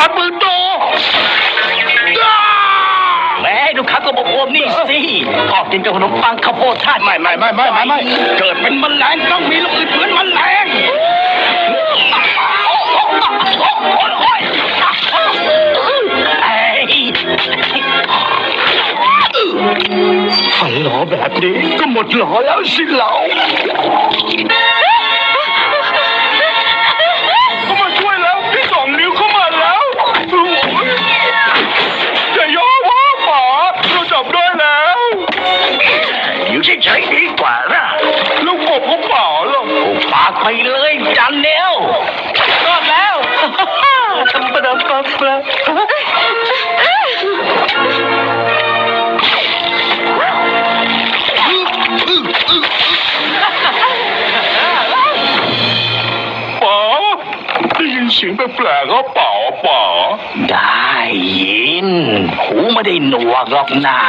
วานมือโตอ้าแม่ดูข้าก็บอกโอมนี่สิชอบกินกับขนมปังข้าวโพดทาดไม่ไม่ไม่ไม่ไม่ไม่เกิดเป็นแมลงต้องมีลูกอื่นเหมือนแมลงเอ้ยถ้าหล่อแบบนี้ก็หมดหล่อแล้วสิเราเขา เราจับได้แล้วอยู่เฉยๆดีกว่านะลูกกบเขาเปล่าหรอกโอ้ปากไปเลยจันเนวรอดแล้วทำประดับประดับ สียงแปลกๆก็เปล่าป๋าได้ยิน หูไม่ได้หนวกหรอกนา